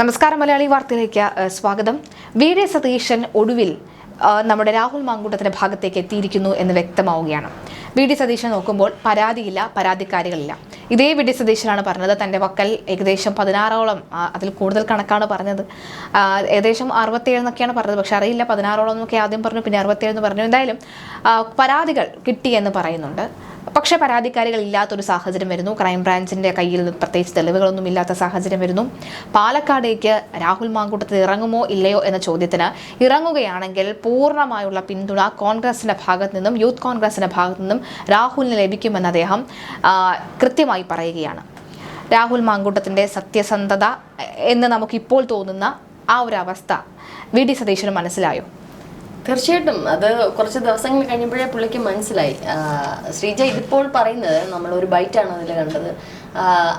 നമസ്കാരം മലയാളി വാർത്തയിലേക്ക് സ്വാഗതം. വി ഡി സതീശൻ ഒടുവിൽ നമ്മുടെ രാഹുൽ മാങ്കൂട്ടത്തിന്റെ ഭാഗത്തേക്ക് എത്തിയിരിക്കുന്നു എന്ന് വ്യക്തമാവുകയാണ്. വി ഡി സതീശൻ നോക്കുമ്പോൾ പരാതിയില്ല പരാതിക്കാരികളില്ല. ഇതേ വി ഡി സതീശനാണ് പറഞ്ഞത്. തന്റെ വക്കൽ ഏകദേശം പതിനാറോളം അതിൽ കൂടുതൽ കണക്കാണ് പറഞ്ഞത്. ഏകദേശം അറുപത്തേഴ് എന്നൊക്കെയാണ് പറഞ്ഞത്. പക്ഷെ അറിയില്ല പതിനാറോളം എന്നൊക്കെ ആദ്യം പറഞ്ഞു പിന്നെ അറുപത്തേഴ് എന്ന് പറഞ്ഞു. എന്തായാലും പരാതികൾ കിട്ടി എന്ന് പറയുന്നുണ്ട്. പക്ഷേ പരാതിക്കാരികൾ ഇല്ലാത്തൊരു സാഹചര്യം വരുന്നു. ക്രൈംബ്രാഞ്ചിന്റെ കയ്യിൽ പ്രത്യേകിച്ച് തെളിവുകളൊന്നും ഇല്ലാത്ത സാഹചര്യം വരുന്നു. പാലക്കാടേക്ക് രാഹുൽ മാങ്കൂട്ടത്തിൽ ഇറങ്ങുമോ ഇല്ലയോ എന്ന ചോദ്യത്തിന് ഇറങ്ങുകയാണെങ്കിൽ പൂർണമായുള്ള പിന്തുണ കോൺഗ്രസിന്റെ ഭാഗത്ത് നിന്നും യൂത്ത് കോൺഗ്രസിന്റെ ഭാഗത്ത് നിന്നും രാഹുലിന് ലഭിക്കുമെന്ന് അദ്ദേഹം കൃത്യമായി പറയുകയാണ്. രാഹുൽ മാങ്കൂട്ടത്തിന്റെ സത്യസന്ധത എന്ന് നമുക്കിപ്പോൾ തോന്നുന്ന ആ ഒരു അവസ്ഥ വി. ഡി. സതീശന് മനസ്സിലായോ? തീർച്ചയായിട്ടും. അത് കുറച്ച് ദിവസങ്ങൾ കഴിയുമ്പോഴേ പുള്ളിക്ക് മനസ്സിലായി. ശ്രീജ ഇതിപ്പോൾ പറയുന്നത് നമ്മൾ ഒരു ബൈറ്റാണ് അതിൽ കണ്ടത്.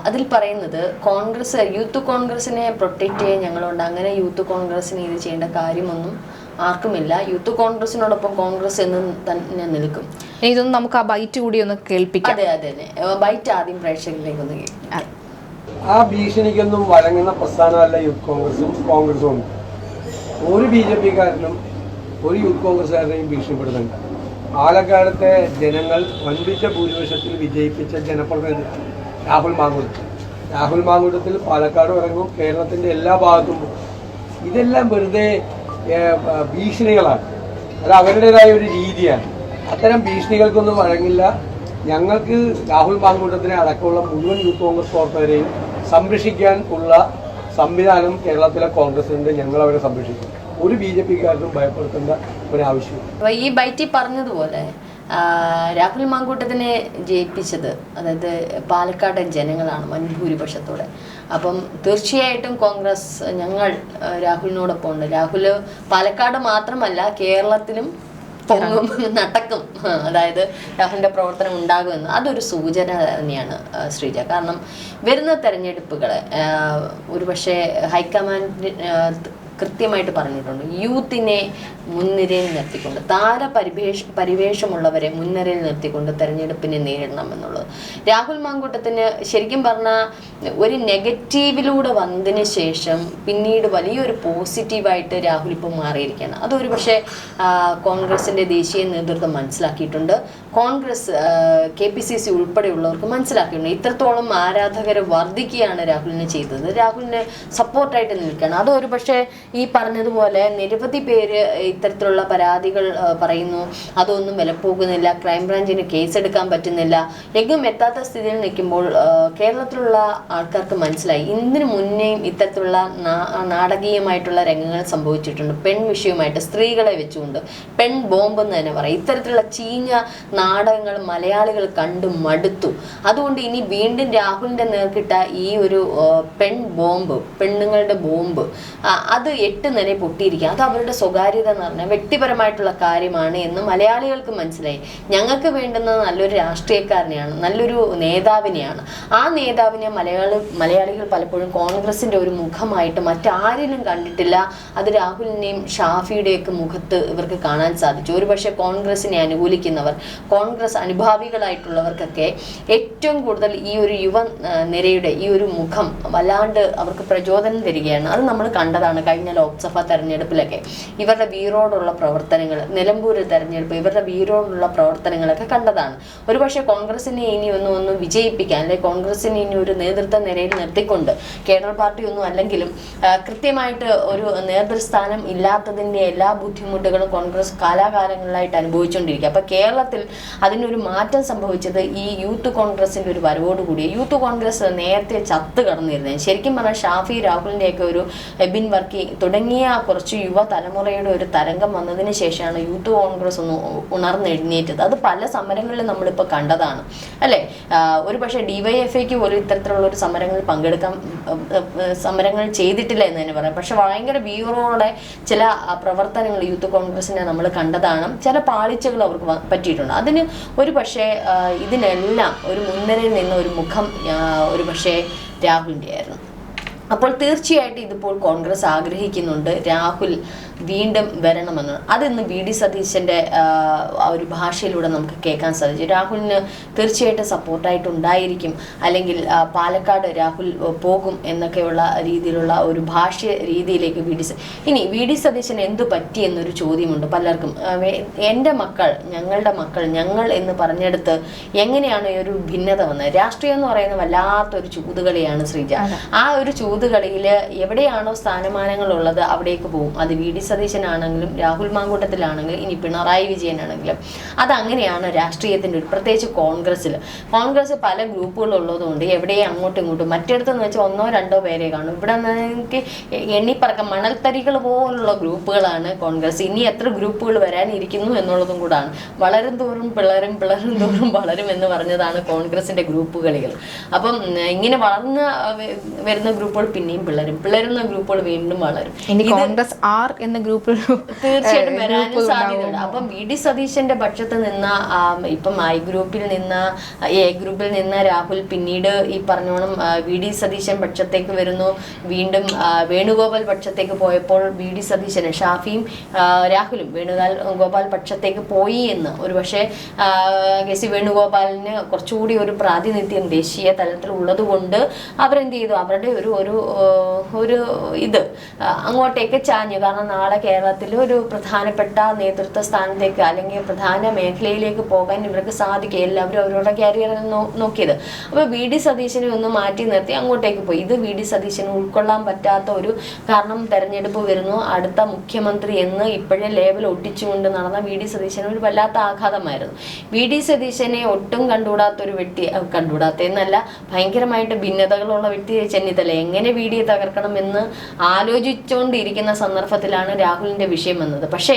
അതിൽ പറയുന്നത് കോൺഗ്രസ് യൂത്ത് കോൺഗ്രസിനെ പ്രൊട്ടക്റ്റ് ചെയ്യാൻ ഞങ്ങളുണ്ട്. അങ്ങനെ യൂത്ത് കോൺഗ്രസിന് ഇത് ചെയ്യേണ്ട കാര്യമൊന്നും ആർക്കുമില്ല. യൂത്ത് കോൺഗ്രസിനോടൊപ്പം കോൺഗ്രസ് എന്ന് തന്നെ നിൽക്കും. ഇതൊന്നും നമുക്ക് ആ ബൈറ്റ് കൂടി ഒന്ന് കേൾപ്പിക്കാം. അതെ അതെ അതെ. ബൈറ്റ് ആദ്യം പ്രേക്ഷകരിലേക്ക് ഒന്ന് കേൾക്കാം. ആ ഭീഷണിക്കൊന്നും വഴങ്ങുന്ന പ്രസ്ഥാനമല്ല യൂത്ത് കോൺഗ്രസും. കോൺഗ്രസും. ഒരു ബി ജെ പിക്കാരനും ഒരു യൂത്ത് കോൺഗ്രസ്സുകാരനെയും ഭീഷണിപ്പെടുന്നുണ്ട് പാലക്കാടത്തെ ജനങ്ങൾ വൻപിച്ച ഭൂരിപക്ഷത്തിൽ വിജയിപ്പിച്ച ജനപ്രതിനിധി രാഹുൽ മാങ്കൂട്ടത്തിൽ രാഹുൽ മാങ്കൂട്ടത്തിൽ പാലക്കാട് ഇറങ്ങും കേരളത്തിന്റെ എല്ലാ ഭാഗത്തും ഇതെല്ലാം വെറുതെ ഭീഷണികളാണ്. അത് അവരുടേതായ ഒരു രീതിയാണ്. അത്തരം ഭീഷണികൾക്കൊന്നും വഴങ്ങില്ല. ഞങ്ങൾക്ക് രാഹുൽ മാങ്കൂട്ടത്തിനെ അടക്കമുള്ള മുഴുവൻ യൂത്ത് കോൺഗ്രസ് പ്രവർത്തകരെയും സംരക്ഷിക്കാൻ ഉള്ള സംവിധാനം കേരളത്തിലെ കോൺഗ്രസിനുണ്ട് ഞങ്ങൾ അവരെ സംരക്ഷിക്കും. ഒരു ബി ജെ പിക്കാർക്കും ഭയപ്പെടുത്തേണ്ട ഒരു ആവശ്യമില്ല അപ്പൊ ഈ ബൈറ്റി പറഞ്ഞതുപോലെ രാഹുൽ മാങ്കൂട്ടത്തിനെ ജയിപ്പിച്ചത് അതായത് പാലക്കാട് ജനങ്ങളാണ് വൻഭൂരിപക്ഷത്തോടെ അപ്പം തീർച്ചയായിട്ടും കോൺഗ്രസ് ഞങ്ങൾ രാഹുലിനോടൊപ്പം ഉണ്ട്. രാഹുൽ പാലക്കാട് മാത്രമല്ല കേരളത്തിലും നടക്കും അതായത് രാഹുലിന്റെ പ്രവർത്തനം ഉണ്ടാകുമെന്ന്. അതൊരു സൂചന തന്നെയാണ് ശ്രീജ. കാരണം വരുന്ന തെരഞ്ഞെടുപ്പുകൾ ഒരുപക്ഷെ ഹൈക്കമാൻഡ് കൃത്യമായിട്ട് പറഞ്ഞിട്ടുണ്ട്. യൂത്തിനെ മുൻനിരയിൽ നിർത്തിക്കൊണ്ട് താര പരിവേഷ പരിവേഷമുള്ളവരെ മുൻനിരയിൽ നിർത്തിക്കൊണ്ട് തെരഞ്ഞെടുപ്പിനെ നേരിടണം എന്നുള്ളത്. രാഹുൽ മാങ്കൂട്ടത്തിന് ശരിക്കും പറഞ്ഞാൽ ഒരു നെഗറ്റീവിലൂടെ വന്നതിന് ശേഷം പിന്നീട് വലിയൊരു പോസിറ്റീവായിട്ട് രാഹുൽ ഇപ്പോൾ മാറിയിരിക്കുകയാണ്. അതൊരു പക്ഷേ കോൺഗ്രസിന്റെ ദേശീയ നേതൃത്വം മനസ്സിലാക്കിയിട്ടുണ്ട്. Congress K P C C ഉൾപ്പെടെയുള്ളവർക്ക് മനസ്സിലാക്കിയിട്ടുണ്ട്. ഇത്രത്തോളം ആരാധകരെ വർദ്ധിക്കുകയാണ് രാഹുലിനെ ചെയ്തത്. രാഹുലിനെ സപ്പോർട്ടായിട്ട് നിൽക്കുകയാണ്. അതൊരു പക്ഷേ ഈ പറഞ്ഞതുപോലെ നിരവധി പേര് ഇത്തരത്തിലുള്ള പരാതികൾ പറയുന്നു. അതൊന്നും വിലപ്പോകുന്നില്ല. ക്രൈംബ്രാഞ്ചിന് കേസെടുക്കാൻ പറ്റുന്നില്ല. എങ്ങും എത്താത്ത സ്ഥിതിയിൽ നിൽക്കുമ്പോൾ കേരളത്തിലുള്ള ആൾക്കാർക്ക് മനസ്സിലായി. ഇതിനു മുന്നേയും ഇത്തരത്തിലുള്ള നാടകീയമായിട്ടുള്ള രംഗങ്ങൾ സംഭവിച്ചിട്ടുണ്ട്. പെൺ വിഷയമായിട്ട് സ്ത്രീകളെ വെച്ചുകൊണ്ട് പെൺ ബോംബ് എന്ന് തന്നെ പറയാം. ഇത്തരത്തിലുള്ള ചീഞ്ഞ നാടകങ്ങൾ മലയാളികൾ കണ്ടു മടുത്തു. അതുകൊണ്ട് ഇനി വീണ്ടും രാഹുലിന്റെ നേർക്കിട്ട ഈ ഒരു പെൺ ബോംബ് പെണ്ണുങ്ങളുടെ ബോംബ് അത് എട്ട് നില പൊട്ടിയിരിക്കുക അത് അവരുടെ സ്വകാര്യത എന്ന് പറഞ്ഞാൽ വ്യക്തിപരമായിട്ടുള്ള കാര്യമാണ് എന്ന് മലയാളികൾക്ക് മനസ്സിലായി. ഞങ്ങൾക്ക് വേണ്ടുന്നത് നല്ലൊരു രാഷ്ട്രീയക്കാരനെയാണ് നല്ലൊരു നേതാവിനെയാണ്. ആ നേതാവിനെ മലയാളി മലയാളികൾ പലപ്പോഴും കോൺഗ്രസിന്റെ ഒരു മുഖമായിട്ട് മറ്റാരിലും കണ്ടിട്ടില്ല. അത് രാഹുലിനെയും ഷാഫിയുടെയൊക്കെ മുഖത്ത് ഇവർക്ക് കാണാൻ സാധിച്ചു. ഒരുപക്ഷെ കോൺഗ്രസിനെ അനുകൂലിക്കുന്നവർ കോൺഗ്രസ് അനുഭാവികളായിട്ടുള്ളവർക്കൊക്കെ ഏറ്റവും കൂടുതൽ ഈ ഒരു യുവ നിരയുടെ ഈ ഒരു മുഖം വല്ലാണ്ട് അവർക്ക് പ്രചോദനം തരികയാണ്. അത് നമ്മൾ കണ്ടതാണ്. കഴിഞ്ഞ ലോക്സഭാ തെരഞ്ഞെടുപ്പിലൊക്കെ ഇവരുടെ വീറോടുള്ള പ്രവർത്തനങ്ങൾ നിലമ്പൂർ തെരഞ്ഞെടുപ്പ് ഇവരുടെ വീറോടുള്ള പ്രവർത്തനങ്ങളൊക്കെ കണ്ടതാണ്. ഒരുപക്ഷെ കോൺഗ്രസിനെ ഇനി ഒന്നും ഒന്ന് വിജയിപ്പിക്കാൻ അല്ലെങ്കിൽ കോൺഗ്രസിനെ ഇനി ഒരു നേതൃത്വ നിരയിൽ നിർത്തിക്കൊണ്ട് കേഡർ പാർട്ടി ഒന്നും അല്ലെങ്കിലും കൃത്യമായിട്ട് ഒരു നേതൃസ്ഥാനം ഇല്ലാത്തതിന്റെ എല്ലാ ബുദ്ധിമുട്ടുകളും കോൺഗ്രസ് കാലാകാലങ്ങളിലായിട്ട് അനുഭവിച്ചുകൊണ്ടിരിക്കുക അപ്പോൾ കേരളത്തിൽ അതിനൊരു മാറ്റം സംഭവിച്ചത് ഈ യൂത്ത് കോൺഗ്രസിന്റെ ഒരു വരവോടുകൂടി. യൂത്ത് കോൺഗ്രസ് നേരത്തെ ചത്ത് കടന്നിരുന്നത് ശരിക്കും പറഞ്ഞാൽ ഷാഫി രാഹുലിന്റെയൊക്കെ ഒരു എബിൻ വർക്കി തുടങ്ങിയ കുറച്ച് യുവതലമുറയുടെ ഒരു തരംഗം വന്നതിന് ശേഷമാണ് യൂത്ത് കോൺഗ്രസ് ഒന്ന് ഉണർന്നെഴുന്നേറ്റത്. അത് പല സമരങ്ങളിലും നമ്മളിപ്പോൾ കണ്ടതാണ്. അല്ലേ? ഒരു പക്ഷേ ഡിവൈഎഫ്ഐക്ക് പോലും ഇത്തരത്തിലുള്ള ഒരു സമരങ്ങളിൽ പങ്കെടുക്കാൻ സമരങ്ങൾ ചെയ്തിട്ടില്ല എന്ന് തന്നെ പറയാം. പക്ഷെ ഭയങ്കര വീറോടെ ചില പ്രവർത്തനങ്ങൾ യൂത്ത് കോൺഗ്രസിനെ നമ്മൾ കണ്ടതാണ്. ചില പാളിച്ചകൾ അവർക്ക് പറ്റിയിട്ടുണ്ട്. അതിന് ഒരു പക്ഷേ ഇതിനെല്ലാം ഒരു മുൻനിരയിൽ നിന്ന് ഒരു മുഖം ഒരു പക്ഷേ രാഹുലിന്റെ ആയിരുന്നു. അപ്പോൾ തീർച്ചയായിട്ടും ഇതിപ്പോൾ കോൺഗ്രസ് ആഗ്രഹിക്കുന്നുണ്ട്. രാഹുൽ വീണ്ടും വരണമെന്ന്. അതിന്ന് വി ഡി സതീശന്റെ ഒരു ഭാഷയിലൂടെ നമുക്ക് കേൾക്കാൻ സാധിച്ചു. രാഹുലിന് തീർച്ചയായിട്ടും സപ്പോർട്ടായിട്ടുണ്ടായിരിക്കും. അല്ലെങ്കിൽ പാലക്കാട് രാഹുൽ പോകും എന്നൊക്കെയുള്ള രീതിയിലുള്ള ഒരു ഭാഷ രീതിയിലേക്ക് വി ഡി ഇനി വി ഡി സതീശന് എന്തു പറ്റി എന്നൊരു ചോദ്യമുണ്ട് പലർക്കും. എന്റെ മക്കൾ ഞങ്ങളുടെ മക്കൾ ഞങ്ങൾ എന്ന് പറഞ്ഞെടുത്ത് എങ്ങനെയാണ് ഈ ഒരു ഭിന്നത വന്നത്? രാഷ്ട്രീയം എന്ന് പറയുന്ന വല്ലാത്തൊരു ചൂതുകളിയാണ് ശ്രീജ. ആ ഒരു ചൂതുകളിയിൽ എവിടെയാണോ സ്ഥാനമാനങ്ങൾ ഉള്ളത് അവിടേക്ക് പോകും. അത് വി ഡി സതീശനാണെങ്കിലും രാഹുൽ മാങ്കൂട്ടത്തിലാണെങ്കിലും ഇനി പിണറായി വിജയനാണെങ്കിലും. അതങ്ങനെയാണ് രാഷ്ട്രീയത്തിന്റെ ഒരു പ്രത്യേകിച്ച് കോൺഗ്രസ്സിൽ കോൺഗ്രസ് പല ഗ്രൂപ്പുകളുള്ളതുകൊണ്ട് എവിടെയും അങ്ങോട്ടും ഇങ്ങോട്ടും മറ്റിടത്തെന്ന് വെച്ചാൽ ഒന്നോ രണ്ടോ പേരെ കാണും. ഇവിടെ നിങ്ങൾക്ക് എണ്ണിപ്പറക്കം മണൽത്തരികൾ പോലുള്ള ഗ്രൂപ്പുകളാണ് കോൺഗ്രസ്. ഇനി എത്ര ഗ്രൂപ്പുകൾ വരാനിരിക്കുന്നു എന്നുള്ളതും കൂടാണ്. വളരും തോറും പിളരും പിളരും തോറും വളരും എന്ന് പറഞ്ഞതാണ് കോൺഗ്രസിന്റെ ഗ്രൂപ്പ് കളികൾ. അപ്പം ഇങ്ങനെ വളർന്ന് വരുന്ന ഗ്രൂപ്പുകൾ പിന്നെയും പിളരും. പിളരുന്ന ഗ്രൂപ്പുകൾ വീണ്ടും വളരും. കോൺഗ്രസ് ആർ എന്ന ഗ്രൂപ്പിൽ തീർച്ചയായിട്ടും വരാനും സാധ്യതയുണ്ട്. അപ്പം വി ഡി സതീശന്റെ പക്ഷത്ത് നിന്ന ഇപ്പം ഐ ഗ്രൂപ്പിൽ നിന്ന് എ ഗ്രൂപ്പിൽ നിന്ന് രാഹുൽ പിന്നീട് ഈ പറഞ്ഞോണം വി ഡി സതീശൻ പക്ഷത്തേക്ക് വരുന്നു. വീണ്ടും വേണുഗോപാൽ പക്ഷത്തേക്ക് പോയപ്പോൾ വി ഡി സതീശന് ഷാഫിയും രാഹുലും വേണുഗാൽ ഗോപാൽ പക്ഷത്തേക്ക് പോയി എന്ന്. ഒരു പക്ഷേ കെ സി വേണുഗോപാലിന് കുറച്ചുകൂടി ഒരു പ്രാതിനിധ്യം ദേശീയ തലത്തിൽ ഉള്ളത് കൊണ്ട് അവരെന്ത് ചെയ്തു? അവരുടെ ഒരു ഒരു ഒരു ഇത് അങ്ങോട്ടേക്ക് ചാഞ്ഞു. കാരണം നാളെ കേരളത്തിൽ ഒരു പ്രധാനപ്പെട്ട നേതൃത്വ സ്ഥാനത്തേക്ക് അല്ലെങ്കിൽ പ്രധാന മേഖലയിലേക്ക് പോകാൻ ഇവർക്ക് സാധിക്കുക എല്ലാവരും അവരുടെ കരിയർ നോക്കിയത്. അപ്പോൾ വി ഡി സതീശനെ ഒന്ന് മാറ്റി നിർത്തി അങ്ങോട്ടേക്ക് പോയി. ഇത് വി ഡി സതീശന് ഉൾക്കൊള്ളാൻ പറ്റാത്ത ഒരു കാരണം തെരഞ്ഞെടുപ്പ് വരുന്നു. അടുത്ത മുഖ്യമന്ത്രി എന്ന് ഇപ്പോഴേ ലേബൽ ഒട്ടിച്ചുകൊണ്ട് നടന്ന വി ഡി സതീശന് ഒരു വല്ലാത്ത ആഘാതമായിരുന്നു. വി ഡി സതീശനെ ഒട്ടും കണ്ടുകൂടാത്ത ഒരു വ്യക്തി കണ്ടുകൂടാത്ത എന്നല്ല ഭയങ്കരമായിട്ട് ഭിന്നതകളുള്ള വ്യക്തി ചെന്നിത്തല. എങ്ങനെ വി ഡിയെ തകർക്കണം എന്ന് ആലോചിച്ചുകൊണ്ടിരിക്കുന്ന സന്ദർഭത്തിലാണ് രാഹുലിന്റെ വിഷയം വന്നത് പക്ഷേ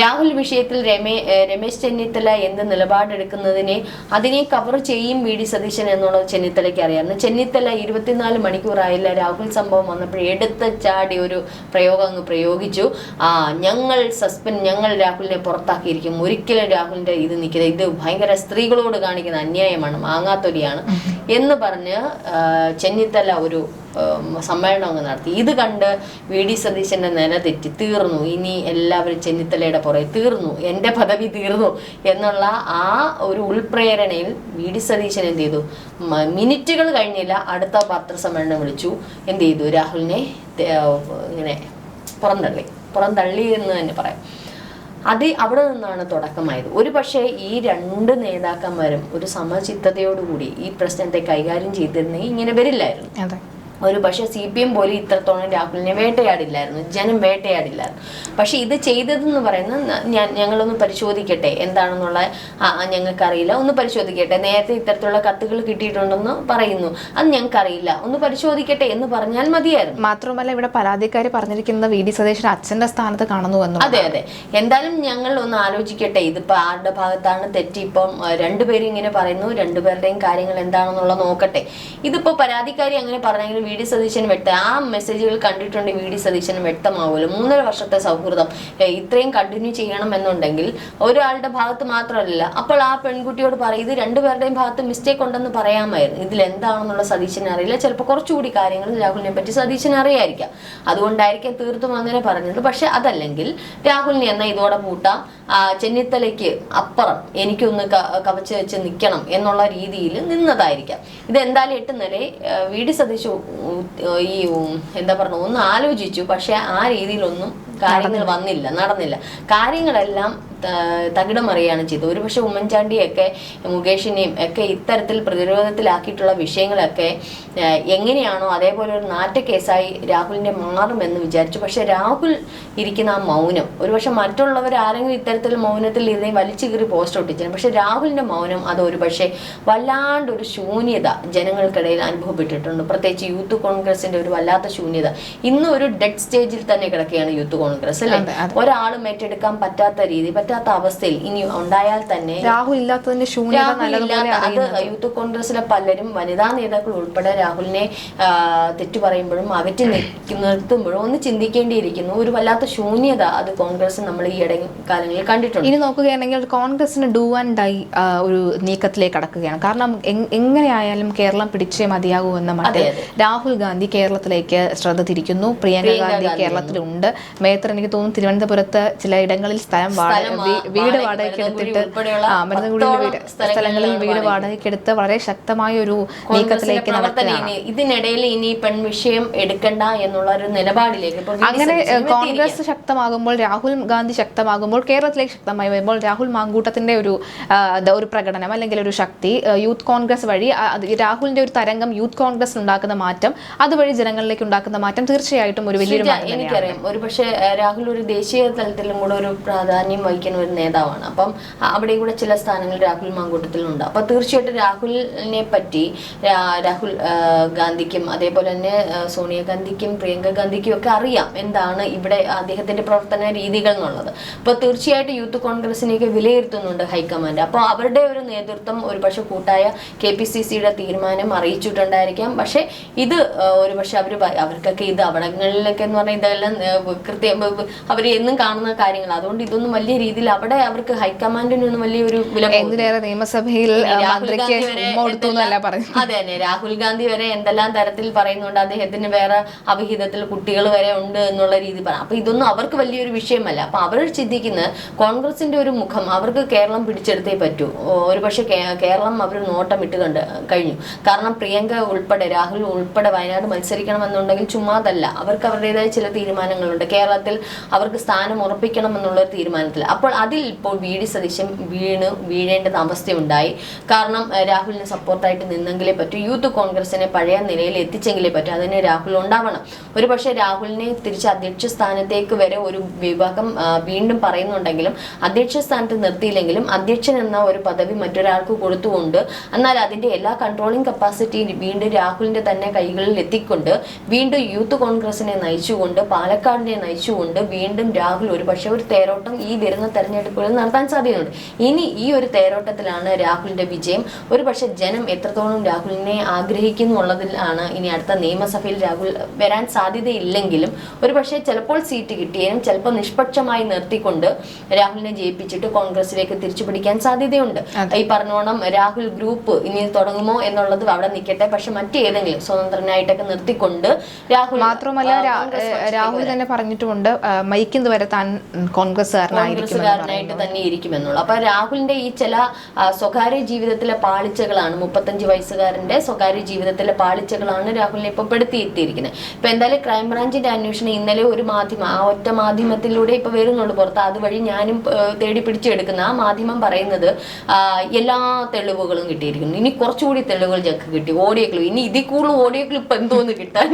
രാഹുൽ വിഷയത്തിൽ രമേ രമേശ് ചെന്നിത്തല എന്ത് നിലപാടെടുക്കുന്നതിനെ അതിനെ കവർ ചെയ്യും വി ഡി സതീശൻ എന്നുള്ളത് ചെന്നിത്തലയ്ക്ക് അറിയാമായിരുന്നു ചെന്നിത്തല ഇരുപത്തിനാല് മണിക്കൂറായില്ല രാഹുൽ സംഭവം വന്നപ്പോൾ എടുത്ത് ചാടി ഒരു പ്രയോഗം അങ്ങ് പ്രയോഗിച്ചു. ആ ഞങ്ങൾ സസ്പെൻഡ് ഞങ്ങൾ രാഹുലിനെ പുറത്താക്കിയിരിക്കും. ഒരിക്കലും രാഹുലിന്റെ ഇത് നിൽക്കുന്നത് ഇത് ഭയങ്കര സ്ത്രീകളോട് കാണിക്കുന്ന അന്യായമാണ് മാങ്ങാത്തൊലിയാണ് എന്ന് പറഞ്ഞ് ചെന്നിത്തല ഒരു ഉം, സമ്മേളനം അങ്ങ് നടത്തി. ഇത് കണ്ട് വി ഡി സതീശന്റെ നില തെറ്റി. തീർന്നു. ഇനി എല്ലാവരും ചെന്നിത്തലയുടെ പുറകെ തീർന്നു. എന്റെ പദവി തീർന്നു എന്നുള്ള ആ ഒരു ഉൾപ്രേരണയിൽ വി ഡി സതീശൻ എന്ത് ചെയ്തു? മിനിറ്റുകൾ കഴിഞ്ഞില്ല. അടുത്ത പത്രസമ്മേളനം വിളിച്ചു. എന്ത് ചെയ്തു? രാഹുലിനെ ഇങ്ങനെ പുറന്തള്ളി. പുറന്തള്ളി എന്ന് തന്നെ പറയാം. അത് അവിടെ നിന്നാണ് തുടക്കമായത്. ഒരു പക്ഷേ ഈ രണ്ട് നേതാക്കന്മാരും ഒരു സമചിത്തതയോടുകൂടി ഈ പ്രശ്നത്തെ കൈകാര്യം ചെയ്തിരുന്നെങ്കിൽ ഇങ്ങനെ വരില്ലായിരുന്നു. ഒരു പക്ഷേ സി പി എം പോലും ഇത്രത്തോളം രാഹുലിനെ വേട്ടയാടില്ലായിരുന്നു ജനം വേട്ടയാടില്ലായിരുന്നു. പക്ഷെ ഇത് ചെയ്തതെന്ന് പറയുന്നത് ഞാൻ ഞങ്ങളൊന്ന് പരിശോധിക്കട്ടെ എന്താണെന്നുള്ള ഞങ്ങൾക്കറിയില്ല. ഒന്ന് പരിശോധിക്കട്ടെ നേരത്തെ ഇത്തരത്തിലുള്ള കത്തുകൾ കിട്ടിയിട്ടുണ്ടെന്ന് പറയുന്നു. അത് ഞങ്ങൾക്കറിയില്ല. ഒന്ന് പരിശോധിക്കട്ടെ എന്ന് പറഞ്ഞാൽ മതിയായിരുന്നു. മാത്രമല്ല ഇവിടെ പരാതിക്കാരി പറഞ്ഞിരിക്കുന്ന വി. ഡി. സതീശൻ അച്ഛന്റെ സ്ഥാനത്ത് കാണുന്നു എന്ന് അതെ അതെ. എന്തായാലും ഞങ്ങൾ ഒന്ന് ആലോചിക്കട്ടെ ഇതിപ്പോ ആരുടെ ഭാഗത്താണ് തെറ്റി? ഇപ്പം രണ്ടുപേരും ഇങ്ങനെ പറയുന്നു രണ്ടുപേരുടെയും കാര്യങ്ങൾ എന്താണെന്നുള്ള നോക്കട്ടെ. ഇതിപ്പോ പരാതിക്കാരി അങ്ങനെ പറഞ്ഞെങ്കിൽ വി ഡി സതീശൻ വ്യക്ത ആ മെസ്സേജുകൾ കണ്ടിട്ടുണ്ട് വി ഡി സതീശൻ വ്യക്തമാവുമല്ലോ. മൂന്നര വർഷത്തെ സൗഹൃദം. ഇത്രയും കണ്ടിന്യൂ ചെയ്യണം എന്നുണ്ടെങ്കിൽ ഒരാളുടെ ഭാഗത്ത് മാത്രമല്ല അപ്പോൾ ആ പെൺകുട്ടിയോട് പറയും ഇത് രണ്ടുപേരുടെയും ഭാഗത്ത് മിസ്റ്റേക്ക് ഉണ്ടെന്ന് പറയാമായിരുന്നു. ഇതിൽ എന്താണെന്നുള്ള സതീശന് അറിയില്ല. ചിലപ്പോൾ കുറച്ചുകൂടി കാര്യങ്ങൾ രാഹുലിനെ പറ്റി സതീശന് അറിയായിരിക്കാം. അതുകൊണ്ടായിരിക്കാം തീർത്തും അങ്ങനെ പറഞ്ഞത്. പക്ഷെ അതല്ലെങ്കിൽ രാഹുലിനെ എന്നാൽ ഇതോടെ പൂട്ടാം? ചെന്നിത്തലയ്ക്ക് അപ്പുറം എനിക്കൊന്ന് കവച്ച് വെച്ച് നിൽക്കണം എന്നുള്ള രീതിയിൽ നിന്നതായിരിക്കാം. ഇത് എന്തായാലും എട്ട് നിലയെ വി ഡി സതീശ് ഈ എന്താ പറഞ്ഞു ഒന്ന് ആലോചിച്ചു. പക്ഷെ ആ രീതിയിലൊന്നും കാര്യങ്ങൾ വന്നില്ല നടന്നില്ല. കാര്യങ്ങളെല്ലാം ത- തകിടമറിയാണ് ചെയ്തത്. ഒരുപക്ഷെ ഉമ്മൻചാണ്ടിയൊക്കെ മുകേഷിനെയും ഒക്കെ ഇത്തരത്തിൽ പ്രതിരോധത്തിലാക്കിയിട്ടുള്ള വിഷയങ്ങളൊക്കെ എങ്ങനെയാണോ അതേപോലെ ഒരു നാറ്റക്കേസായി രാഹുലിനെ മാറുമെന്ന് വിചാരിച്ചു. പക്ഷെ രാഹുൽ ഇരിക്കുന്ന ആ മൗനം ഒരുപക്ഷെ മറ്റുള്ളവർ ആരെങ്കിലും ഇത്തരത്തിൽ മൗനത്തിൽ ഇരുന്നേ വലിച്ചു കീറി പോസ്റ്റ് ഒട്ടിച്ചു പക്ഷെ രാഹുലിന്റെ മൗനം അത് ഒരുപക്ഷെ വല്ലാണ്ടൊരു ശൂന്യത ജനങ്ങൾക്കിടയിൽ അനുഭവപ്പെട്ടിട്ടുണ്ട്. പ്രത്യേകിച്ച് യൂത്ത് കോൺഗ്രസിന്റെ ഒരു വല്ലാത്ത ശൂന്യത. ഇന്നും ഒരു ഡെഡ് സ്റ്റേജിൽ തന്നെ കിടക്കുകയാണ് യൂത്ത് കോൺഗ്രസ് അല്ലേ. ഒരാളും ഏറ്റെടുക്കാൻ പറ്റാത്ത രീതി. പറ്റാത്ത അവസ്ഥയിൽ ഇനി ഉണ്ടായാൽ തന്നെ രാഹുൽ ഇല്ലാത്തതിന്റെ അത് യൂത്ത് കോൺഗ്രസിലെ പലരും വനിതാ നേതാക്കൾ ഉൾപ്പെടെ രാഹുലിനെ തെറ്റു പറയുമ്പോഴും അകറ്റി നിർത്തുമ്പോഴും ഒന്ന് ചിന്തിക്കേണ്ടിയിരിക്കുന്നു. ഒരു വല്ലാത്ത ശൂന്യത അത് കോൺഗ്രസ് നമ്മൾ ഈ ഇട കാലങ്ങളിൽ കണ്ടിട്ടുണ്ട്. ഇനി നോക്കുകയാണെങ്കിൽ കോൺഗ്രസിന് ഡു ആൻഡ് ഡൈ ഒരു നീക്കത്തിലേക്ക് കടക്കുകയാണ്. കാരണം എങ്ങനെയായാലും കേരളം പിടിച്ചേ മതിയാകൂ എന്ന മട്ടിൽ രാഹുൽ ഗാന്ധി കേരളത്തിലേക്ക് ശ്രദ്ധ തിരിക്കുന്നു. പ്രിയങ്ക ഗാന്ധി കേരളത്തിലുണ്ട്. മേത്തർ എനിക്ക് തോന്നുന്നു തിരുവനന്തപുരത്ത് ചില ഇടങ്ങളിൽ സ്ഥലം വീട് വാടക- വാടകയ്ക്ക് എടുത്തിട്ട് മരുതൻകുടിയിൽ വീട് സ്ഥലങ്ങളിൽ വീട് വാടകയ്ക്ക്. എടുത്ത് വളരെ ശക്തമായ ഒരു നീക്കത്തിലേക്ക് ഇതിനിടയിൽ ഇനി പെൺ വിഷയം എടുക്കണ്ട എന്നുള്ള ഒരു നിലപാടിലേക്ക് അങ്ങനെ. കോൺഗ്രസ് ശക്തമാകുമ്പോൾ രാഹുൽ ഗാന്ധി ശക്തമാകുമ്പോൾ കേരളത്തിലേക്ക് ശക്തമായി വരുമ്പോൾ രാഹുൽ മാങ്കൂട്ടത്തിന്റെ ഒരു ഒരു പ്രകടനം അല്ലെങ്കിൽ ഒരു ശക്തി യൂത്ത് കോൺഗ്രസ് വഴി രാഹുലിന്റെ ഒരു തരംഗം യൂത്ത് കോൺഗ്രസ് ഉണ്ടാക്കുന്ന മാറ്റം അതുവഴി ജനങ്ങളിലേക്ക് ഉണ്ടാക്കുന്ന മാറ്റം തീർച്ചയായിട്ടും ഒരു വലിയൊരു എനിക്കറിയാം ഒരു പക്ഷേ രാഹുൽ ഒരു ദേശീയ തലത്തിലും കൂടെ ഒരു പ്രാധാന്യം വഹിക്കുന്ന ഒരു നേതാവാണ്. അപ്പം അവിടെ കൂടെ ചില സ്ഥാനങ്ങൾ രാഹുൽ മാങ്കൂട്ടത്തിലുണ്ട്. അപ്പൊ തീർച്ചയായിട്ടും രാഹുലിനെ പറ്റി രാഹുൽ ഗാന്ധിക്കും അതേപോലെ തന്നെ സോണിയ സോണിയാഗാന്ധിക്കും പ്രിയങ്ക ഗാന്ധിക്കും ഒക്കെ അറിയാം എന്താണ് ഇവിടെ അദ്ദേഹത്തിന്റെ പ്രവർത്തന രീതികൾ എന്നുള്ളത്. അപ്പൊ തീർച്ചയായിട്ടും യൂത്ത് കോൺഗ്രസിനെയൊക്കെ വിലയിരുത്തുന്നുണ്ട് ഹൈക്കമാൻഡ്. അപ്പോൾ അവരുടെ ഒരു നേതൃത്വം ഒരുപക്ഷെ കൂട്ടായ കെ പി സി സിയുടെ തീരുമാനം അറിയിച്ചിട്ടുണ്ടായിരിക്കാം. പക്ഷേ ഇത് ഒരുപക്ഷെ അവർ അവർക്കൊക്കെ ഇത് അവിടങ്ങളിലൊക്കെ എന്ന് പറഞ്ഞാൽ ഇതെല്ലാം കൃത്യം അവർ എന്നും കാണുന്ന കാര്യങ്ങൾ അതുകൊണ്ട് ഇതൊന്നും വലിയ രീതിയിൽ അവിടെ അവർക്ക് ഹൈക്കമാൻഡിനൊന്നും വലിയൊരു. എന്തിനേറെ നിയമസഭയിൽ അതെ മന്ത്രിക്ക് അതെ തന്നെ രാഹുൽ ഗാന്ധി വരെ എന്തെല്ലാം തരത്തിൽ പറയുന്നുണ്ട് അദ്ദേഹത്തിന് വേറെ അവിഹിതത്തിൽ കുട്ടികൾ വരെ ഉണ്ട് എന്നുള്ള രീതി പറയാം അപ്പൊ ഇതൊന്നും അവർക്ക് വലിയൊരു വിഷയമല്ല. അപ്പൊ അവർ ചിന്തിക്കുന്നത് കോൺഗ്രസിന്റെ ഒരു മുഖം അവർക്ക് കേരളം പിടിച്ചെടുത്തേ പറ്റൂ. ഒരു പക്ഷേ കേരളം അവർ നോട്ടം ഇട്ട് കണ്ട് കഴിഞ്ഞു. കാരണം പ്രിയങ്ക ഉൾപ്പെടെ രാഹുൽ ഉൾപ്പെടെ വയനാട് മത്സരിക്കണമെന്നുണ്ടെങ്കിൽ ചുമ്മാതല്ല. അവർക്ക് അവരുടേതായ ചില തീരുമാനങ്ങളുണ്ട്. കേരളത്തിൽ അവർക്ക് സ്ഥാനം ഉറപ്പിക്കണം എന്നുള്ള തീരുമാനത്തിൽ അപ്പോൾ അതിൽ ഇപ്പോൾ വി ഡി സതീശൻ വീണ് വീഴേണ്ടത് അവസ്ഥയുണ്ടായി. കാരണം രാഹുലിന് സപ്പോർട്ടായിട്ട് നിന്നെങ്കിലേ പറ്റൂ യൂത്ത് കോൺഗ്രസിനെ പഴയ നിലയിൽ എത്തിച്ചെങ്കിലേ പറ്റൂ അതിന് രാഹുൽ ഉണ്ടാവണം. ഒരു പക്ഷേ രാഹുലിനെ തിരിച്ച് അധ്യക്ഷ സ്ഥാനത്തേക്ക് വരെ ഒരു വിഭാഗം വീണ്ടും പറയുന്നുണ്ടെങ്കിലും അധ്യക്ഷ സ്ഥാനത്ത് നിർത്തിയില്ലെങ്കിലും അധ്യക്ഷൻ എന്ന ഒരു പദവി മറ്റൊരാൾക്ക് കൊടുത്തുകൊണ്ട് എന്നാൽ അതിന്റെ എല്ലാ കൺട്രോളിംഗ് കപ്പാസിറ്റിയും വീണ്ടും രാഹുലിന്റെ തന്നെ കൈകളിൽ എത്തിക്കൊണ്ട് വീണ്ടും യൂത്ത് കോൺഗ്രസിനെ നയിച്ചുകൊണ്ട് പാലക്കാടിനെ നയിച്ചുകൊണ്ട് വീണ്ടും രാഹുൽ ഒരു പക്ഷേ ഒരു തേരോട്ടം ഈ വരുന്ന തെരഞ്ഞെടുപ്പുകളിൽ നടത്താൻ സാധ്യതയുണ്ട്. ഇനി ഈ ഒരു തേരോട്ടത്തിലാണ് രാഹുലിന്റെ വിജയം. ഒരു പക്ഷേ ജനം എത്രത്തോളം രാഹുലിനെ ആഗ്രഹിക്കുന്നു ഉള്ളതിലാണ് ഇനി അടുത്ത നിയമസഭയിൽ രാഹുൽ വരാൻ സാധ്യതയില്ലെങ്കിലും ഒരു പക്ഷേ ചിലപ്പോൾ സീറ്റ് കിട്ടിയാലും ചിലപ്പോൾ നിഷ്പക്ഷമായി നിർത്തിക്കൊണ്ട് രാഹുലിനെ ജയിപ്പിച്ചിട്ട് കോൺഗ്രസിലേക്ക് തിരിച്ചു പിടിക്കാൻ സാധ്യതയുണ്ട് ഈ പറഞ്ഞോണം രാഹുൽ ഗ്രൂപ്പ് ഇനി തുടങ്ങുമോ എന്നുള്ളത് അവിടെ നിൽക്കട്ടെ. പക്ഷെ മറ്റേതെങ്കിലും സ്വതന്ത്രനായിട്ടൊക്കെ നിർത്തിക്കൊണ്ട് രാഹുൽ മാത്രമല്ല രാഹുൽ തന്നെ പറഞ്ഞിട്ടുമുണ്ട് മൈക്കിന്ത് വരെ താൻ കോൺഗ്രസ്സുകാരനായിരിക്കും കോൺഗ്രസ്സുകാരനായിട്ട് തന്നെ ഇരിക്കുമെന്നുള്ളു അപ്പൊ രാഹുലിന്റെ ഈ ചില സ്വകാര്യ ജീവിതത്തിലെ പാളിച്ചകളാണ് മുപ്പത്തഞ്ച് വയസ്സുകാരന്റെ സ്വകാര്യ ജീവിതത്തിലെ പാളിച്ചകളാണ് രാഹുലിനെ ഇപ്പൊ പെടുത്തിയെത്തിയിരിക്കുന്നത് ഇപ്പൊ എന്തായാലും ക്രൈംബ്രാഞ്ചിന്റെ അന്വേഷണം ഇന്നലെ ഒരു മാധ്യമം ആ ഒറ്റ മാധ്യമത്തിലൂടെ ഇപ്പൊ വരുന്നുണ്ട് പുറത്ത്. അതുവഴി ഞാനും തേടി പിടിച്ചെടുക്കുന്ന ആ മാധ്യമം പറയുന്നത് എല്ലാ തെളിവുകളും കിട്ടിയിരിക്കുന്നു. ഇനി കുറച്ചുകൂടി തെളിവുകൾ ഞങ്ങൾക്ക് കിട്ടി. ഓഡിയോ ക്ലിപ്പ് ഇനി ഇതിൽ കൂടുതൽ ഓഡിയോ ക്ലിപ്പ് എന്തോന്ന് കിട്ടാൻ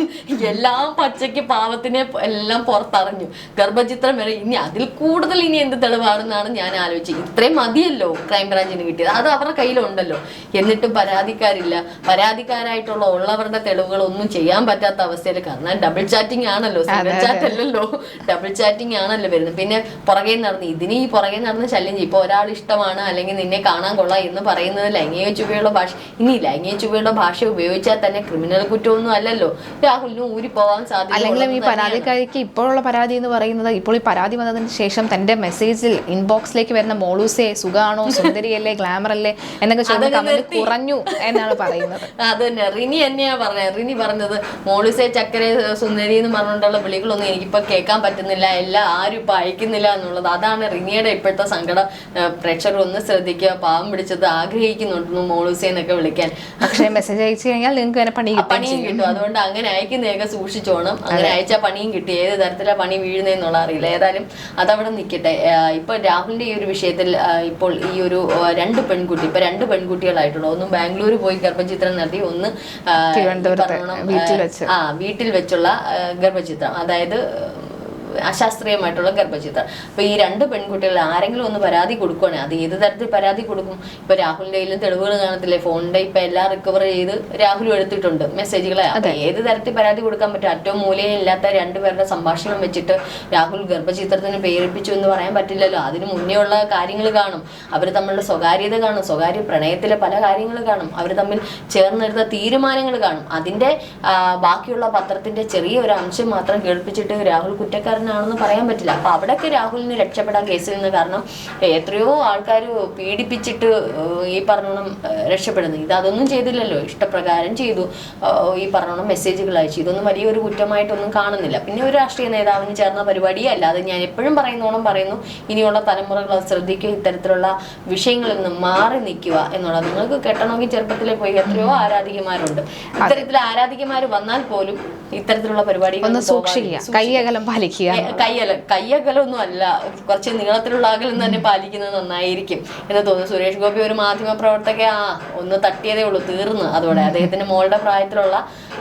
എല്ലാം പച്ചയ്ക്ക് പാവത്തിനെ എല്ലാം പുറത്തറിഞ്ഞു. ഗർഭചിത്രം വരെ ഇനി അതിൽ കൂടുതൽ ഇനി എന്ത് തെളിവാണെന്നാണ് ഞാൻ ആലോചിച്ചത്. ഇത്രയും മതിയല്ലോ ക്രൈംബ്രാഞ്ചിന് കിട്ടിയത്. അത് അവരുടെ കയ്യിലുണ്ടല്ലോ. എന്നിട്ടും പരാതിക്കാരില്ല. പരാതിക്കാരായിട്ടുള്ള ഉള്ളവരുടെ തെളിവുകൾ ഒന്നും ചെയ്യാൻ പറ്റാത്ത അവസ്ഥയിൽ കാരണം ഡബിൾ ചാറ്റിംഗ് ആണല്ലോ. സിംഗിൾ ചാറ്റ് അല്ലല്ലോ. ഡബിൾ ചാറ്റിംഗ് ആണല്ലോ വരുന്നത്. പിന്നെ പുറകെ നടന്ന് ഇതിന് ഈ പുറകെ നടന്ന് ശല്യം ചെയ്യും. ഇപ്പൊ ഒരാൾ ഇഷ്ടമാണ് അല്ലെങ്കിൽ നിന്നെ കാണാൻ കൊള്ളാം എന്ന് പറയുന്നത് ലൈംഗിക ചുവയുള്ള ഭാഷ. ഇനി ലൈംഗിക ചുവയുള്ള ഭാഷ ഉപയോഗിച്ചാൽ തന്നെ ക്രിമിനൽ കുറ്റമൊന്നും അല്ലല്ലോ. രാഹുലിന് ഊരി പോകാൻ സാധിക്കും അല്ലെങ്കിലും ഈ. പരാതിക്കാരിക്ക് ഇപ്പോഴുള്ള പരാതി എന്ന് പറയുന്നത് ഇപ്പോൾ ഈ പരാതി വന്നതിന് ശേഷം തന്റെ മെസ്സേജിൽ ഇൻബോക്സിലേക്ക് വരുന്ന മോളൂസേ സുഖാണോ? സുന്ദരിയല്ലേ ഗ്ലാമർ അല്ലേ എന്നൊക്കെ ചോദിക്കുന്ന കമന്റ് കുറഞ്ഞു എന്നാണ് പറയുന്നത്. അത് തന്നെ. റിനി തന്നെയാ പറഞ്ഞത്. റിനി പറഞ്ഞത് മോളൂസേ ചക്കര സുന്ദരി എന്ന് പറഞ്ഞുകൊണ്ടുള്ള വിളികളൊന്നും എനിക്കിപ്പോ കേൾക്കാൻ പറ്റുന്നില്ല. എല്ലാം ആരും ഇപ്പൊ അയക്കുന്നില്ല എന്നുള്ളത്. അതാണ് റിനിയുടെ ഇപ്പോഴത്തെ സങ്കടം. പ്രേക്ഷകർ ഒന്ന് ശ്രദ്ധിക്കുക. പാവം പിടിച്ചത് ആഗ്രഹിക്കുന്നുണ്ടെന്ന് മോളൂസേ എന്നൊക്കെ വിളിക്കാൻ. പക്ഷേ മെസ്സേജ് അയച്ചു കഴിഞ്ഞാൽ നിങ്ങൾക്ക് വരെ പണി പണിയും കിട്ടും. അതുകൊണ്ട് അങ്ങനെ അയക്കുന്നതൊക്കെ സൂക്ഷിച്ചോണം. അങ്ങനെ അയച്ചാൽ പണിയും കിട്ടി. ഏത് തരത്തിലാണ് പണി വീഴുന്നതെന്നുള്ള അറിയില്ല. ഏതായാലും അതവിടെ നിൽക്കട്ടെ. ഇപ്പൊ രാഹുലിന്റെ ഈ ഒരു വിഷയത്തിൽ ഇപ്പോൾ ഈ ഒരു രണ്ട് പെൺകുട്ടി ഇപ്പൊ രണ്ട് പെൺകുട്ടികളായിട്ടുള്ള ഒന്ന് ബാംഗ്ലൂർ പോയി ഗർഭചിത്രം നടത്തി ഒന്ന് ആ, വീട്ടിൽ വെച്ചുള്ള ഗർഭചിത്രം. അതായത് അശാസ്ത്രീയമായിട്ടുള്ള ഗർഭചിത്രം. അപ്പൊ ഈ രണ്ട് പെൺകുട്ടികൾ ആരെങ്കിലും ഒന്ന് പരാതി കൊടുക്കുകയാണെങ്കിൽ അത് ഏത് തരത്തിൽ പരാതി കൊടുക്കും? ഇപ്പൊ രാഹുലിന്റെ കയ്യിലും തെളിവുകൾ കാണത്തില്ലേ? ഫോണിന്റെ ഇപ്പൊ എല്ലാം റിക്കവർ ചെയ്ത് രാഹുലും എടുത്തിട്ടുണ്ട് മെസ്സേജുകളെ ഏത് തരത്തിൽ പരാതി കൊടുക്കാൻ പറ്റും? അറ്റവും മൂലയും ഇല്ലാത്ത രണ്ടുപേരുടെ സംഭാഷണം വെച്ചിട്ട് രാഹുൽ ഗർഭചിത്രത്തിന് പേരിപ്പിച്ചു എന്ന് പറയാൻ പറ്റില്ലല്ലോ. അതിന് മുന്നേ ഉള്ള കാര്യങ്ങൾ കാണും. അവർ തമ്മിലുള്ള സ്വകാര്യത കാണും. സ്വകാര്യ പ്രണയത്തിലെ പല കാര്യങ്ങൾ കാണും. അവർ തമ്മിൽ ചേർന്നെടുത്ത തീരുമാനങ്ങൾ കാണും. അതിന്റെ ബാക്കിയുള്ള പത്രത്തിന്റെ ചെറിയ ഒരു അംശം മാത്രം കേൾപ്പിച്ചിട്ട് രാഹുൽ കുറ്റക്കാരനാണെന്ന് പറയാൻ പറ്റില്ല. അപ്പൊ അവിടെയൊക്കെ രാഹുലിന് രക്ഷപ്പെടാൻ കേസിൽ നിന്ന് കാരണം എത്രയോ ആൾക്കാർ പീഡിപ്പിച്ചിട്ട് ഈ പറഞ്ഞോണം രക്ഷപ്പെടുന്നു. ഇത് അതൊന്നും ചെയ്തില്ലല്ലോ. ഇഷ്ടപ്രകാരം ചെയ്തു. ഈ പറഞ്ഞോണം മെസ്സേജുകൾ അയച്ചു. ഇതൊന്നും വലിയൊരു കുറ്റമായിട്ടൊന്നും കാണുന്നില്ല. പിന്നെ ഒരു രാഷ്ട്രീയ നേതാവിന് ചേർന്ന പരിപാടിയേ അത് ഞാൻ എപ്പോഴും പറയുന്നോണം പറയുന്നു. ഇനിയുള്ള തലമുറകൾ അത് ശ്രദ്ധിക്കുക. ഇത്തരത്തിലുള്ള വിഷയങ്ങളിൽ നിന്ന് മാറി നിൽക്കുക എന്നുള്ളത്. നിങ്ങൾക്ക് കെട്ടണമെങ്കിൽ ചെറുപ്പത്തിലെ പോയി എത്രയോ ആരാധികമാരുണ്ട്. ഇത്തരത്തിൽ ആരാധികമാർ വന്നാൽ പോലും ഇത്തരത്തിലുള്ള പരിപാടി ഒന്ന് സൂക്ഷിക്കുക. കൈയകലം പാലിക്കുക. കയ്യല കയ്യകലൊന്നും അല്ല കുറച്ച് നീളത്തിലുള്ള അകലം തന്നെ പാലിക്കുന്നത് നന്നായിരിക്കും എന്ന് തോന്നുന്നു. സുരേഷ് ഗോപി ഒരു മാധ്യമ പ്രവർത്തക ആ ഒന്ന് തട്ടിയതേ ഉള്ളൂ തീർന്ന് അതോടെ. അദ്ദേഹത്തിന്റെ മോളുടെ പ്രായത്തിലുള്ള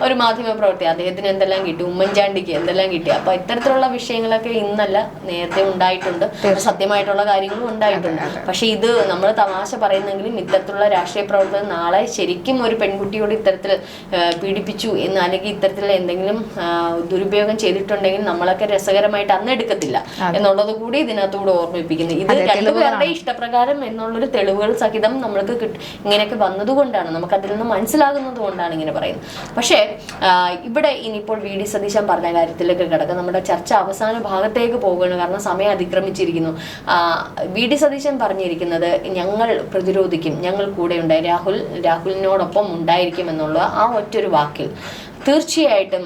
ഒരു മാധ്യമ പ്രവർത്തക അദ്ദേഹത്തിന് എന്തെല്ലാം കിട്ടി? ഉമ്മൻചാണ്ടിക്ക് എന്തെല്ലാം കിട്ടി? അപ്പൊ ഇത്തരത്തിലുള്ള വിഷയങ്ങളൊക്കെ ഇന്നല്ല നേരത്തെ ഉണ്ടായിട്ടുണ്ട്. സത്യമായിട്ടുള്ള കാര്യങ്ങളും ഉണ്ടായിട്ടുണ്ട്. പക്ഷെ ഇത് നമ്മൾ തമാശ പറയുന്നെങ്കിലും ഇത്തരത്തിലുള്ള രാഷ്ട്രീയ പ്രവർത്തകർ നാളെ ശരിക്കും ഒരു പെൺകുട്ടിയോട് ഇത്തരത്തിൽ പീഡിപ്പിച്ചു എന്ന് അല്ലെങ്കിൽ ഇത്തരത്തിലുള്ള എന്തെങ്കിലും ദുരുപയോഗം ചെയ്തിട്ടുണ്ടെങ്കിൽ നമ്മളൊക്കെ രസകരമായിട്ട് അന്ന് എടുക്കത്തില്ല. എന്നുള്ളത് കൂടി ഇതിനകത്തൂടെ ഓർമ്മിപ്പിക്കുന്നു. ഇത് രണ്ടുപേരുടെ ഇഷ്ടപ്രകാരം എന്നുള്ളൊരു തെളിവുകൾ സഹിതം നമ്മൾക്ക് ഇങ്ങനെയൊക്കെ വന്നതുകൊണ്ടാണ്. നമുക്ക് അതിൽ നിന്ന് മനസ്സിലാകുന്നത് കൊണ്ടാണ് ഇങ്ങനെ പറയുന്നത്. പക്ഷേ ഇവിടെ ഇനിയിപ്പോൾ വി ഡി സതീശൻ പറഞ്ഞ കാര്യത്തിലേക്ക് കിടക്കുക നമ്മുടെ ചർച്ച അവസാന ഭാഗത്തേക്ക് പോവുകയാണ് കാരണം സമയം അതിക്രമിച്ചിരിക്കുന്നു. വി ഡി സതീശൻ പറഞ്ഞിരിക്കുന്നത് ഞങ്ങൾ പ്രതിരോധിക്കും. ഞങ്ങൾ കൂടെ കൂടെയുണ്ട് രാഹുൽ രാഹുലിനോടൊപ്പം ഉണ്ടായിരിക്കും എന്നുള്ള ആ ഒറ്റൊരു വാക്കിൽ. തീർച്ചയായിട്ടും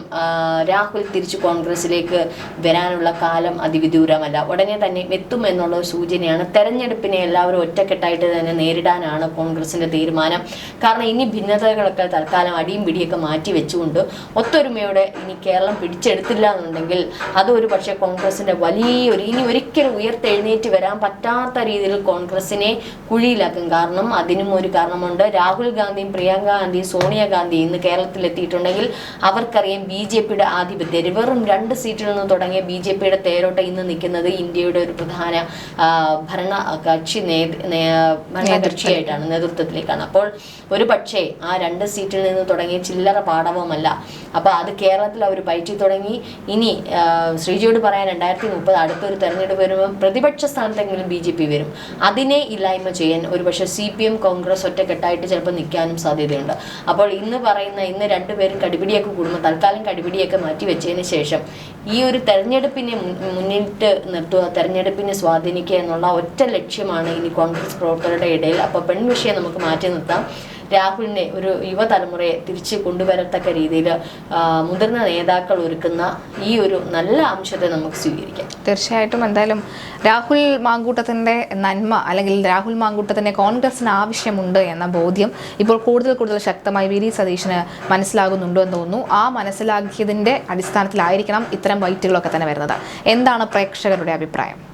രാഹുൽ തിരിച്ചു കോൺഗ്രസിലേക്ക് വരാനുള്ള കാലം അതിവിദൂരമല്ല. ഉടനെ തന്നെ എത്തും എന്നുള്ള ഒരു സൂചനയാണ്. തെരഞ്ഞെടുപ്പിനെ എല്ലാവരും ഒറ്റക്കെട്ടായിട്ട് തന്നെ നേരിടാനാണ് കോൺഗ്രസിന്റെ തീരുമാനം. കാരണം ഇനി ഭിന്നതകളൊക്കെ തൽക്കാലം അടിയും പിടിയൊക്കെ മാറ്റി വെച്ചുകൊണ്ട് ഒത്തൊരുമയോടെ ഇനി കേരളം പിടിച്ചെടുത്തില്ല എന്നുണ്ടെങ്കിൽ അതൊരു പക്ഷേ കോൺഗ്രസിന്റെ വലിയൊരു ഇനി ഒരിക്കലും ഉയർത്തെഴുന്നേറ്റ് വരാൻ പറ്റാത്ത രീതിയിൽ കോൺഗ്രസിനെ കുഴിയിലാക്കും. കാരണം അതിനും ഒരു കാരണമുണ്ട്. രാഹുൽ ഗാന്ധിയും പ്രിയങ്ക ഗാന്ധിയും സോണിയാഗാന്ധി ഇന്ന് കേരളത്തിൽ എത്തിയിട്ടുണ്ടെങ്കിൽ അവർക്കറിയാം ബി ജെ പിയുടെ ആധിപത്യം. വെറും രണ്ട് സീറ്റിൽ നിന്ന് തുടങ്ങിയ ബി ജെ പിയുടെ തേരോട്ടം ഇന്ന് നിൽക്കുന്നത് ഇന്ത്യയുടെ ഒരു പ്രധാന ഭരണ കക്ഷി ഭരണകക്ഷിയായിട്ടാണ് നേതൃത്വത്തിലേക്കാണ്. അപ്പോൾ ഒരു പക്ഷേ ആ രണ്ട് സീറ്റിൽ നിന്ന് തുടങ്ങിയ ചില്ലറ പാടവമല്ല. അപ്പോൾ അത് കേരളത്തിൽ അവർ പയറ്റി തുടങ്ങി. ഇനി ശ്രീജിയോട് പറയാൻ രണ്ടായിരത്തി മുപ്പത് അടുത്തൊരു തെരഞ്ഞെടുപ്പ് വരുമ്പോൾ പ്രതിപക്ഷ സ്ഥാനത്തെങ്കിലും ബി ജെ പി വരും. അതിനെ ഇല്ലായ്മ ചെയ്യാൻ ഒരുപക്ഷെ സി പി എം കോൺഗ്രസ് ഒറ്റക്കെട്ടായിട്ട് ചിലപ്പോൾ നിൽക്കാനും സാധ്യതയുണ്ട്. അപ്പോൾ ഇന്ന് പറയുന്ന ഇന്ന് രണ്ടുപേരും കടിപിടിയൊക്കെ കൂടുമ്പോൾ തൽക്കാലം കടിപിടിയൊക്കെ മാറ്റി വെച്ചതിന് ശേഷം ഈ ഒരു തെരഞ്ഞെടുപ്പിനെ മുന്നിട്ട് നിർത്തുക തെരഞ്ഞെടുപ്പിനെ സ്വാധീനിക്കുക എന്നുള്ള ഒറ്റ ലക്ഷ്യമാണ് ഇനി കോൺഗ്രസ് പ്രവർത്തകരുടെ ഇടയിൽ. അപ്പോൾ പെൺവിഷയം നമുക്ക് മാറ്റി നിർത്താം. രാഹുലിനെ ഒരു യുവതലമുറയെ തിരിച്ചു കൊണ്ടുവരത്തക്ക രീതിയിൽ മുതിർന്ന നേതാക്കൾ ഒരുക്കുന്ന ഈ ഒരു നല്ല അംശത്തെ നമുക്ക് സ്വീകരിക്കാം. തീർച്ചയായിട്ടും. എന്തായാലും രാഹുൽ മാങ്കൂട്ടത്തിന്റെ നന്മ അല്ലെങ്കിൽ രാഹുൽ മാങ്കൂട്ടത്തിന്റെ കോൺഗ്രസിന് ആവശ്യമുണ്ട് എന്ന ബോധ്യം ഇപ്പോൾ കൂടുതൽ കൂടുതൽ ശക്തമായി വി. ഡി. സതീഷിന് മനസ്സിലാകുന്നുണ്ടോ എന്ന് തോന്നുന്നു. ആ മനസ്സിലാക്കിയതിന്റെ അടിസ്ഥാനത്തിലായിരിക്കണം ഇത്തരം വൈറ്റുകളൊക്കെ തന്നെ വരുന്നത്. എന്താണ് പ്രേക്ഷകരുടെ അഭിപ്രായം?